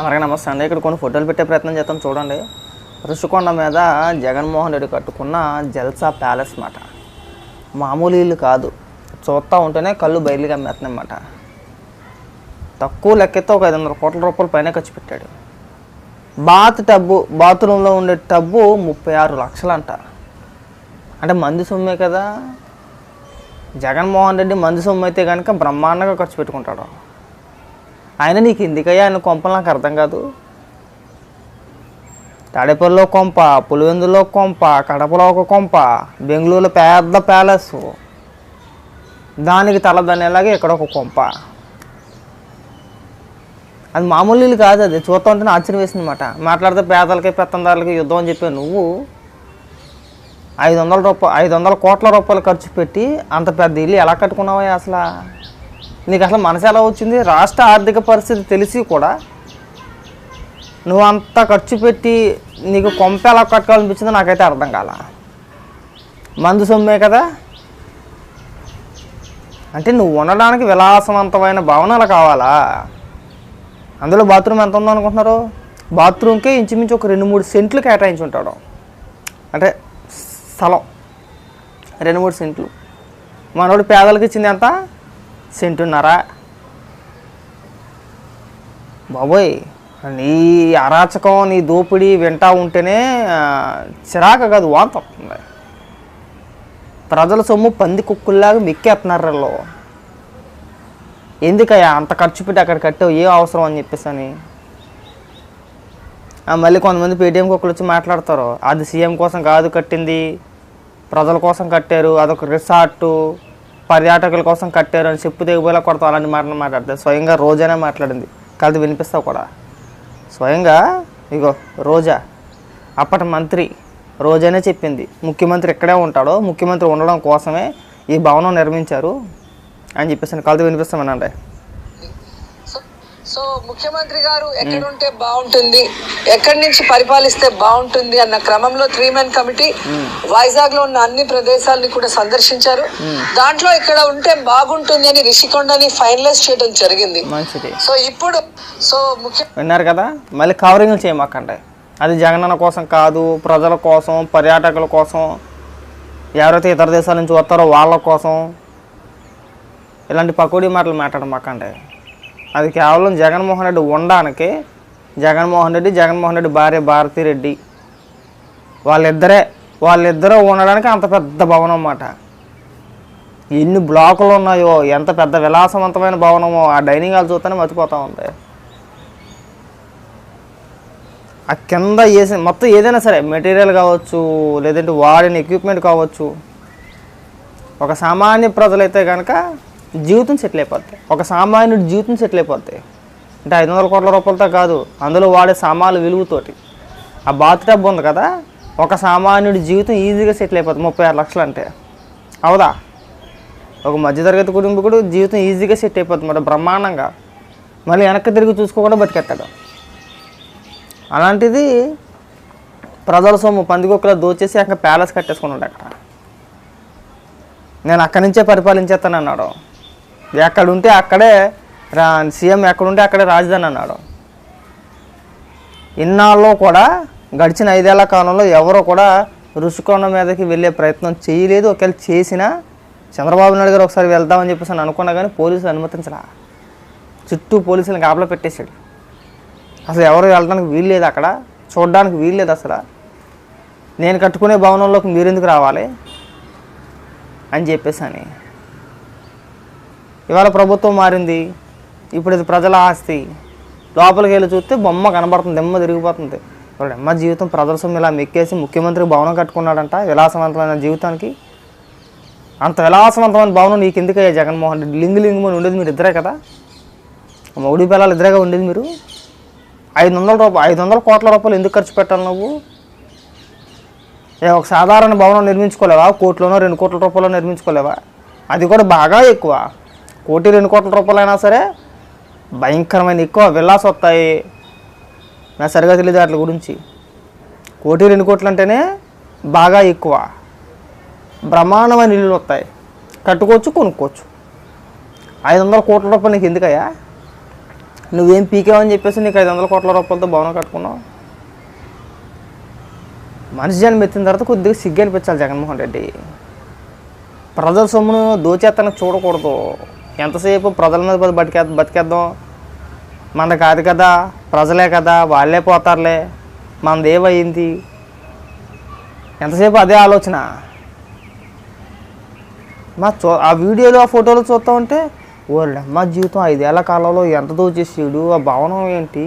అలాగే నమస్తే అండి. ఇక్కడ కొన్ని ఫోటోలు పెట్టే ప్రయత్నం చేద్దాం చూడండి. ఋషికొండ మీద జగన్మోహన్ రెడ్డి కట్టుకున్న జల్సా ప్యాలెస్ మాట. మామూలు ఇల్లు కాదు. చూస్తూ ఉంటేనే కళ్ళు బయలు కమ్మేస్తున్నాయన్నమాట తక్కువ లెక్కతో ఒక ఐదు వందల కోట్ల రూపాయల పైన ఖర్చు పెట్టాడు. బాత్ టబ్బు బాత్రూంలో ఉండే టబ్బు ముప్పై ఆరు లక్షలు అంట అంటే మంది సొమ్మే కదా. జగన్మోహన్ రెడ్డి మంది సొమ్ము అయితే కనుక బ్రహ్మాండంగా ఖర్చు పెట్టుకుంటాడు. ఆయన నీకు ఎందుకయ్యా? ఆయన కొంపలు నాకు అర్థం కాదు. తాడేపల్లిలో కొంప పులివెందులో కొంప కడపలో ఒక కొంప బెంగళూరులో పెద్ద ప్యాలెస్. దానికి తలదనేలాగా ఇక్కడ ఒక కొంప. అది మామూలు ఇల్లు కాదు అది. చూస్తూ ఉంటేనే ఆశ్చర్యం వేసింది అనమాట మాట్లాడితే పేదలకి పెత్తందారులకి యుద్ధం అని చెప్పి నువ్వు. ఐదు వందల రూపాయ ఐదు వందల కోట్ల రూపాయలు ఖర్చు పెట్టి అంత పెద్ద ఇల్లు ఎలా కట్టుకున్నావా అసలు? నీకు అసలు మనసు ఎలా వచ్చింది? రాష్ట్ర ఆర్థిక పరిస్థితి తెలిసి కూడా నువ్వు అంత ఖర్చు పెట్టి నీకు కొంప ఎలా కట్టుకోవాలనిపించిందో నాకైతే అర్థం కాల. మందు సొమ్మే కదా. అంటే నువ్వు ఉండడానికి విలాసవంతమైన భవనాలు కావాలా? అందులో బాత్రూమ్ ఎంత ఉందో అనుకుంటున్నారు? బాత్రూమ్కే ఇంచుమించు ఒక రెండు మూడు సెంట్లు కేటాయించి ఉంటాడు అంటే స్థలం. రెండు మూడు సెంట్లు. మనోడు పేదలకు ఇచ్చింది ఎంత? సెంటున్నారా బాబోయ్ నీ అరాచకం నీ దోపిడీ వింటా ఉంటేనే చిరాక చిరాకు కాదు వాంత. వస్తుంది ప్రజల సొమ్ము పంది కుక్కుల్లాగా మిక్కేస్తున్నారు వాళ్ళు ఎందుకయ్యా అంత ఖర్చు పెట్టి అక్కడ కట్టావు? ఏ అవసరం అని చెప్పేసి అని మళ్ళీ కొంతమంది పేటీఎం కుక్కలు వచ్చి మాట్లాడతారు. అది సీఎం కోసం కాదు కట్టింది. ప్రజల కోసం కట్టారు. అదొక రిసార్టు. పర్యాటకుల కోసం కట్టారు అని చెప్పు దిగబోయేలా కొడతాం అలాంటి మాటలు మాట్లాడతారు స్వయంగా రోజానే మాట్లాడింది. కలిసి వినిపిస్తావు కూడా. స్వయంగా ఇగో రోజా అప్పటి మంత్రి రోజానే చెప్పింది. ముఖ్యమంత్రి ఇక్కడే ఉంటాడో ముఖ్యమంత్రి ఉండడం కోసమే ఈ భవనం నిర్మించారు అని చెప్పేసి కలిసి వినిపిస్తామనండి సో- ముఖ్యమంత్రి గారు ఎక్కడుంటే బాగుంటుంది ఎక్కడి నుంచి పరిపాలిస్తే బాగుంటుంది అన్న క్రమంలో త్రీ మెన్ కమిటీ వైజాగ్లో ఉన్న అన్ని ప్రదేశాలని కూడా సందర్శించారు. దాంట్లో ఇక్కడ ఉంటే బాగుంటుంది అని రిషికొండని ఫైనలైజ్ చేయడం జరిగింది. మంచిది. సో ఇప్పుడు సో ముఖ్య విన్నారు కదా? మళ్ళీ కవరింగ్లు చేయమాకండి. అది జగనన్న కోసం కాదు ప్రజల కోసం పర్యాటకుల కోసం ఎవరైతే ఇతర దేశాల నుంచి వస్తారో వాళ్ళ కోసం ఇలాంటి పకోడీ మాటలు మాట్లాడమాకండి. అది కేవలం జగన్మోహన్ రెడ్డి ఉండడానికి జగన్మోహన్ రెడ్డి జగన్మోహన్ రెడ్డి భార్య భారతీ రెడ్డి వాళ్ళిద్దరే వాళ్ళిద్దరూ ఉండడానికి అంత పెద్ద భవనం అన్నమాట. ఎన్ని బ్లాకులు ఉన్నాయో ఎంత పెద్ద విలాసవంతమైన భవనమో ఆ డైనింగ్ హాల్ చూస్తేనే మర్చిపోతూ ఉంది. ఆ కింద వేసిన మొత్తం ఏదైనా సరే మెటీరియల్ కావచ్చు లేదంటే వాడిన ఎక్విప్మెంట్ కావచ్చు ఒక సామాన్య ప్రజలైతే కనుక జీవితం సెటిల్ అయిపోతాయి. ఒక సామాన్యుడి జీవితం సెటిల్ అయిపోతాయి. అంటే ఐదు వందల కోట్ల రూపాయలతో కాదు అందులో వాడే సామాన్లు విలువతోటి. ఆ బాత్ టబ్ ఉంది కదా ఒక సామాన్యుడి జీవితం ఈజీగా సెటిల్ అయిపోతుంది ముప్పై ఆరు లక్షలు అంటే. అవుదా? ఒక మధ్యతరగతి కుటుంబకుడు జీవితం ఈజీగా సెట్ అయిపోతుంది మరి బ్రహ్మాండంగా. మళ్ళీ వెనక్కి తిరిగి చూసుకోకుండా బతికెత్తాడు అలాంటిది ప్రజల సొమ్ము పందికొక్కలో దోచేసి అక్కడ ప్యాలెస్ కట్టేసుకున్నాడు అక్కడ. నేను అక్కడి నుంచే పరిపాలించేస్తాను అన్నాడు ఎక్కడ ఉంటే అక్కడే రా సీఎం ఎక్కడుంటే అక్కడే రాజధాని అన్నాడు. ఇన్నాళ్ళు కూడా గడిచిన ఐదేళ్ళ కాలంలో ఎవరో కూడా రుషికొండ మీదకి వెళ్ళే ప్రయత్నం చేయలేదు. ఒకవేళ చేసినా చంద్రబాబు నాయుడు గారు ఒకసారి వెళ్దామని చెప్పేసి అని అనుకున్నా కానీ పోలీసులు అనుమతించలా. చుట్టూ పోలీసులను కాపలా పెట్టేశాడు. అసలు ఎవరు వెళ్ళడానికి వీల్లేదు అక్కడ. చూడడానికి వీల్లేదు అసలు. నేను కట్టుకునే భవనంలోకి మీరెందుకు రావాలి? అని చెప్పేసి అని. ఇవాళ ప్రభుత్వం మారింది. ఇప్పుడు ఇది ప్రజల ఆస్తి. లోపలికి వెళ్ళి చూస్తే బొమ్మ కనబడుతుంది దెమ్మ తిరిగిపోతుంది. ఇప్పుడు అమ్మ జీవితం ప్రజల సొమ్ము ఇలా మెక్కేసి ముఖ్యమంత్రి భవనం కట్టుకున్నాడంట విలాసవంతమైన జీవితానికి. అంత విలాసవంతమైన భవనం నీకు ఎందుకయ్యా జగన్మోహన్ రెడ్డి? లింగు లింగుమని ఉండేది మీరు ఇద్దరే కదా? మౌడి పిల్లలు ఇద్దరేగా ఉండేది మీరు? ఐదు వందల రూపాయలు ఐదు వందల కోట్ల రూపాయలు ఎందుకు ఖర్చు పెట్టాలి నువ్వు? ఏ ఒక సాధారణ భవనం నిర్మించుకోలేవా? కోట్లోనో రెండు కోట్ల రూపాయలు నిర్మించుకోలేవా? అది కూడా బాగా ఎక్కువ. కోటి రెండు కోట్ల రూపాయలైనా సరే భయంకరమైన ఎక్కువ విల్లాస్ వస్తాయి. నాకు సరిగా తెలియదు వాటి గురించి. కోటి రెండు కోట్లు అంటేనే బాగా ఎక్కువ. బ్రహ్మాండమైన ఇల్లులు వస్తాయి. కట్టుకోవచ్చు కొనుక్కోవచ్చు. ఐదు వందల కోట్ల రూపాయలు నీకు ఎందుకయ్యా? నువ్వేం పీకేవని చెప్పేసి నీకు ఐదు వందల కోట్ల రూపాయలతో భవనం కట్టుకున్నావు. మనిషి జన్మ ఎత్తిన తర్వాత కొద్దిగా సిగ్గు అనిపించాలి జగన్మోహన్ రెడ్డి. ప్రజల సొమ్మును దోచేతనకు చూడకూడదు. ఎంతసేపు ప్రజల మీద పడి బతికే బతికేద్దాం? మన కాదు కదా ప్రజలే కదా వాళ్ళే పోతారులే. మనది ఏమైంది ఎంతసేపు అదే ఆలోచన? మా చూ ఆ వీడియోలు ఆ ఫోటోలు చూస్తూ ఉంటే ఓళ్ళ మా జీవితం ఐదేళ్ళ కాలంలో ఎంత దోచేసాడు ఆ భవనం ఏంటి?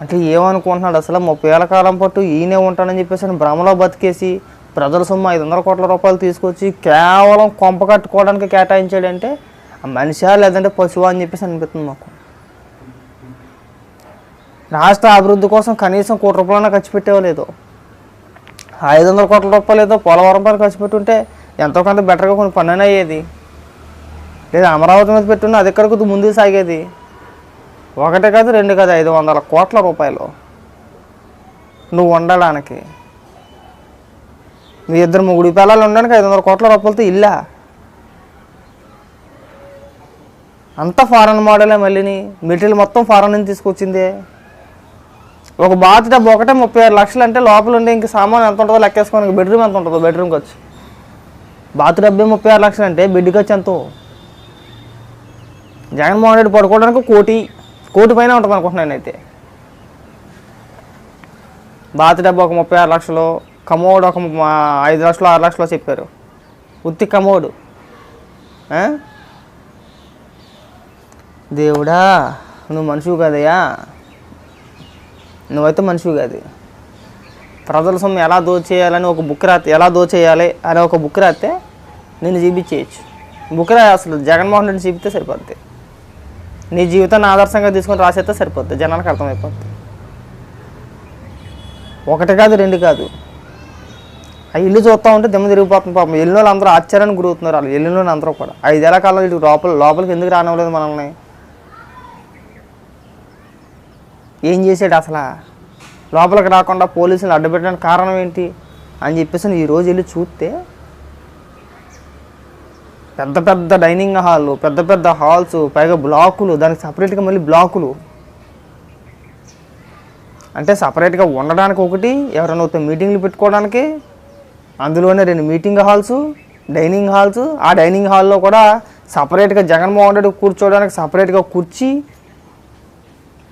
అంటే ఏమనుకుంటున్నాడు అసలు? ముప్పై ఏళ్ళ కాలం పట్టు ఈయనే ఉంటానని చెప్పేసి అని భ్రమలో బతికేసి ప్రజల సొమ్ము ఐదు వందల కోట్ల రూపాయలు తీసుకొచ్చి కేవలం కొంప కట్టుకోవడానికి కేటాయించాడంటే మనిషా లేదంటే పశువా అని చెప్పేసి అనిపిస్తుంది మాకు. రాష్ట్ర అభివృద్ధి కోసం కనీసం కోటి రూపాయలైనా ఖర్చు పెట్టేవలేదు ఐదు వందల కోట్ల రూపాయలు ఏదో పోలవరం పని ఖర్చు పెట్టుంటే ఎంతో కొంత బెటర్గా కొన్ని పని అయ్యేది. లేదా అమరావతి మీద పెట్టున్న అది ఎక్కడికి ముందుకు సాగేది. ఒకటే కాదు రెండు కాదు ఐదు వందల కోట్ల రూపాయలు. నువ్వు ఉండడానికి మీ ఇద్దరు ముగ్గురు పిల్లలు ఉండడానికి ఐదు వందల కోట్ల రూపాయలతో ఇల్లా. అంతా ఫారెన్ మోడలే మళ్ళీని? మెటీరియల్ మొత్తం ఫారెన్ నుంచి తీసుకొచ్చిందే. ఒక బాత్ టబ్ ఒకటే ముప్పై ఆరు లక్షలు అంటే లోపల ఉండే ఇంక సామాన్ ఎంత ఉంటుందో లెక్కేసుకోనికి బెడ్రూమ్ ఎంత ఉంటుందో బెడ్రూమ్కి వచ్చి బాత్ డబ్బే ముప్పై ఆరు లక్షలు అంటే బెడ్కి వచ్చి ఎంతో? జగన్మోహన్ రెడ్డి పడుకోవడానికి కోటి కోటి పైన ఉంటుంది అనుకుంటున్నాను అయితే బాత్ డబ్బు ఒక ముప్పై ఆరు లక్షలు కమోడ్ ఒక ఐదు లక్షలు ఆరు లక్షలు చెప్పారు. ఉత్తి కమోడు. దేవుడా నువ్వు మనుషువు కదయ్యా. నువ్వైతే మనుషువు కాదు. ప్రజల సొమ్ము ఎలా దోచేయాలని ఒక బుక్ రాస్తే ఎలా దోచేయాలి అనే ఒక బుక్ రాస్తే నేను చూపించేయచ్చు. బుక్ రా అసలు జగన్మోహన్ రెడ్డి చూపితే సరిపోద్ది. నీ జీవితాన్ని ఆదర్శంగా తీసుకొని రాసేస్తే సరిపోద్ది. జనాలకు అర్థమైపోద్ది. ఒకటి కాదు రెండు కాదు. ఆ ఇల్లు చూస్తూ ఉంటే దిమ్మ తిరిగిపోతుంది పాపం. వెళ్ళిన వాళ్ళు అందరూ ఆశ్చర్యానికి గురవుతున్నారు వాళ్ళు. వెళ్ళిన వాళ్ళు అందరూ కూడా. ఐదేళ్ళ కాలం ఇటు లోపల లోపలికి ఎందుకు రానివ్వలేదు మనల్ని? ఏం చేసాడు అసలు? లోపలికి రాకుండా పోలీసులు అడ్డుపెట్టడానికి కారణం ఏంటి? అని చెప్పేసి నేను ఈరోజు వెళ్ళి చూస్తే పెద్ద పెద్ద డైనింగ్ హాల్ పెద్ద పెద్ద హాల్స్ పైగా బ్లాకులు దానికి సపరేట్గా మళ్ళీ బ్లాకులు. అంటే సపరేట్గా ఉండడానికి ఒకటి ఎవరైనా ఒక మీటింగ్లు పెట్టుకోవడానికి అందులోనే రెండు మీటింగ్ హాల్స్ డైనింగ్ హాల్స్ ఆ డైనింగ్ హాల్లో కూడా సపరేట్గా జగన్మోహన్ రెడ్డి కూర్చోవడానికి సపరేట్గా కుర్చీ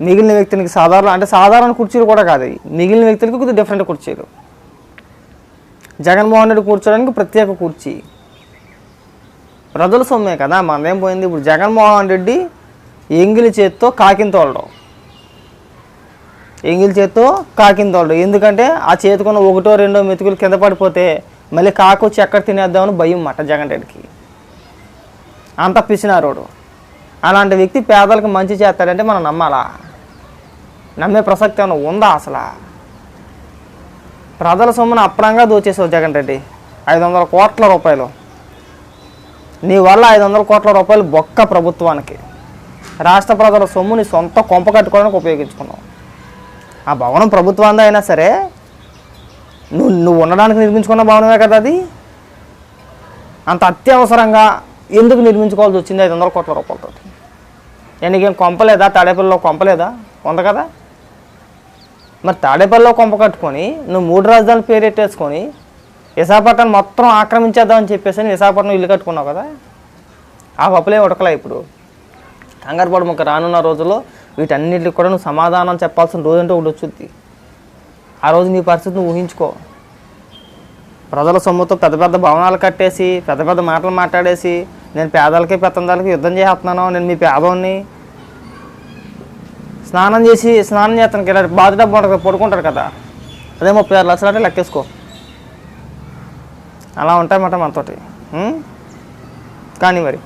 మిగిలిన వ్యక్తులకి సాధారణ అంటే సాధారణ కుర్చీలు కూడా కాదు మిగిలిన వ్యక్తులకి కొద్దిగా డిఫరెంట్ కుర్చీలు. జగన్మోహన్ రెడ్డి కూర్చోడానికి ప్రత్యేక కుర్చీ. ప్రజల సొమ్మే కదా మనదేం పోయింది? ఇప్పుడు జగన్మోహన్ రెడ్డి ఎంగిలి చేత్తో కాకిని తోలడం. ఎంగిలి చేత్తో కాకిని తోలడం. ఎందుకంటే ఆ చేతికున్న ఒకటో రెండో మెతుకులు కింద పడిపోతే మళ్ళీ కాకు వచ్చి ఎక్కడ తినేద్దామని భయం మాట జగన్ రెడ్డికి. అంత పిసినారోడు. అలాంటి వ్యక్తి పేదలకు మంచి చేస్తాడంటే మనం నమ్మాలా? నమ్మే ప్రసక్తి ఏమైనా ఉందా అసలు? ప్రజల సొమ్మును అప్రాంగా దోచేసావు జగన్ రెడ్డి. ఐదు వందల కోట్ల రూపాయలు. నీ వల్ల ఐదు వందల కోట్ల రూపాయలు బొక్క ప్రభుత్వానికి. రాష్ట్ర ప్రజల సొమ్ముని సొంత కొంప కట్టుకోవడానికి ఉపయోగించుకున్నావు. ఆ భవనం ప్రభుత్వాందా అయినా సరే నువ్వు నువ్వు ఉండడానికి నిర్మించుకున్న భవనమే కదా అది? అంత అత్యవసరంగా ఎందుకు నిర్మించుకోవాల్సి వచ్చింది ఐదు వందల కోట్ల రూపాయలతో నీకేం కొంపలేదా? తాడేపల్లిలో కొంపలేదా? ఉంది కదా? మరి తాడేపల్లిలో కొంప కట్టుకొని నువ్వు మూడు రాజధానులు పేరెట్టేసుకొని విశాఖపట్నం మొత్తం ఆక్రమించేద్దామని చెప్పేసి అని విశాఖపట్నం ఇల్లు కట్టుకున్నావు కదా? ఆ పప్పులే ఉడకలే ఇప్పుడు. కంగారుపడ ఒక రానున్న రోజుల్లో వీటన్నిటికి కూడా నువ్వు సమాధానం చెప్పాల్సిన రోజంటే ఒకటి వచ్చుద్ది. ఆ రోజు నీ పరిస్థితి నువ్వు ఊహించుకో. ప్రజల సొమ్ముతో పెద్ద పెద్ద భవనాలు కట్టేసి పెద్ద పెద్ద మాటలు మాట్లాడేసి నేను పేదలకి పెత్తందాలకి యుద్ధం చేస్తున్నాను నేను మీ పేదవాడిని స్నానం చేసి స్నానం చేస్తాను కదా బాధ డబ్బు ఉంటుంది పడుకుంటారు కదా. అదే ముప్పై ఆరు లక్షలు అంటే లెక్కేసుకో. అలా ఉంటాయన్నమాట మనతోటి. కానీ మరి.